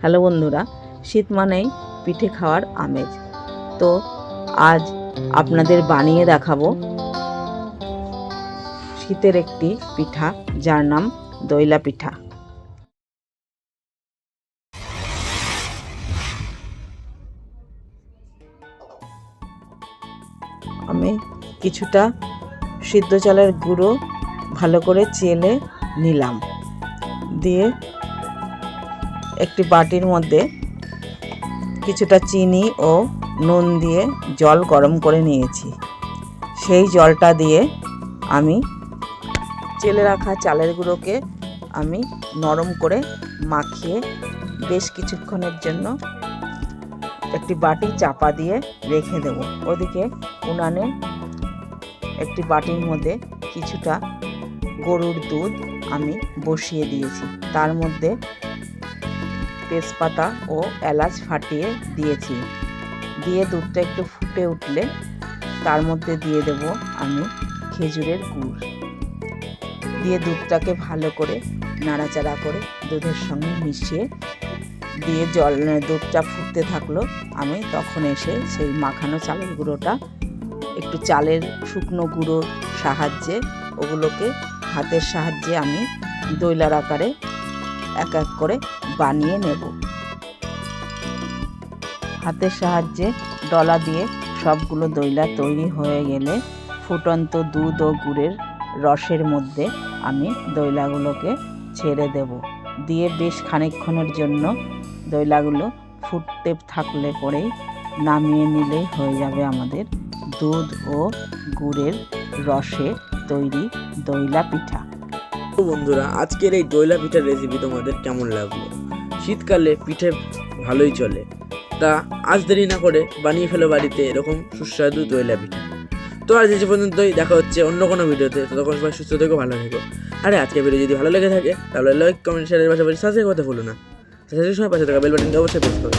Hello বন্ধুরা, শীত মানেই পিঠে খাওয়ার আমেজ। তো আজ আপনাদের বানিয়ে দেখাবো শীতের একটি পিঠা, যার নাম দইলা পিঠা। আমি কিছুটা সিদ্ধ চালের গুঁড়ো ভালো করে চেলে নিলাম। দিয়ে একটি বাটির মধ্যে কিছুটা চিনি ও নুন দিয়ে জল গরম করে নিয়েছি। সেই জলটা দিয়ে আমি চেলে রাখা চালের গুঁড়োকে আমি নরম করে মাখিয়ে বেশ কিছুক্ষণের জন্য একটি বাটি চাপা দিয়ে রেখে দেব। ওদিকে উনানে একটি বাটির মধ্যে কিছুটা গরুর দুধ আমি বসিয়ে দিয়েছি। তার মধ্যে তেজপাতা ও এলাচ ফাটিয়ে দিয়েছি। দিয়ে দুধটা একটু ফুটে উঠলে তার মধ্যে দিয়ে দেব আমি খেজুরের গুড়। দিয়ে দুধটাকে ভালো করে নাড়াচাড়া করে দুধের সঙ্গে মিশিয়ে দিয়ে জল, দুধটা ফুটতে থাকল, আমি তখন এসে সেই মাখানো চালের গুঁড়োটা, একটু চালের শুকনো গুঁড়োর সাহায্যে ওগুলোকে হাতের সাহায্যে আমি দইলার আকারে এক এক করে বানিয়ে নেব। হাতের সাহায্যে ডলা দিয়ে সবগুলো দইলা তৈরি হয়ে গেলে ফুটন্ত দুধ ও গুড়ের রসের মধ্যে আমি দইলাগুলোকে ছেড়ে দেব। দিয়ে বেশ খানিকক্ষণের জন্য দইলাগুলো ফুটতে থাকলে পরেই নামিয়ে নিলেই হয়ে যাবে আমাদের দুধ ও গুড়ের রসে তৈরি দইলা পিঠা। তো বন্ধুরা, আজকের এই দইলা পিঠার রেসিপি তোমাদের কেমন লাগল? শীতকালে পিঠে ভালোই চলে। তা আজ দেরি না করে বানিয়ে ফেলো বাড়িতে এরকম সুস্বাদু দইলা পিঠা। তো আজ এই পর্যন্তই, দেখা হচ্ছে অন্য কোনো ভিডিওতে। ততক্ষণ সবাই সুস্থ থেকো, ভালো থেকো। আরে, আজকের ভিডিও যদি ভালো লেগে থাকে, তাহলে লাইক কমেন্ট শেয়ারের পাশাপাশি সাবস্ক্রাইব করতে ভুলো না। সাবস্ক্রাইব সময় পাশে থাকা বেল বাটনটা অবশ্যই প্রেস করো।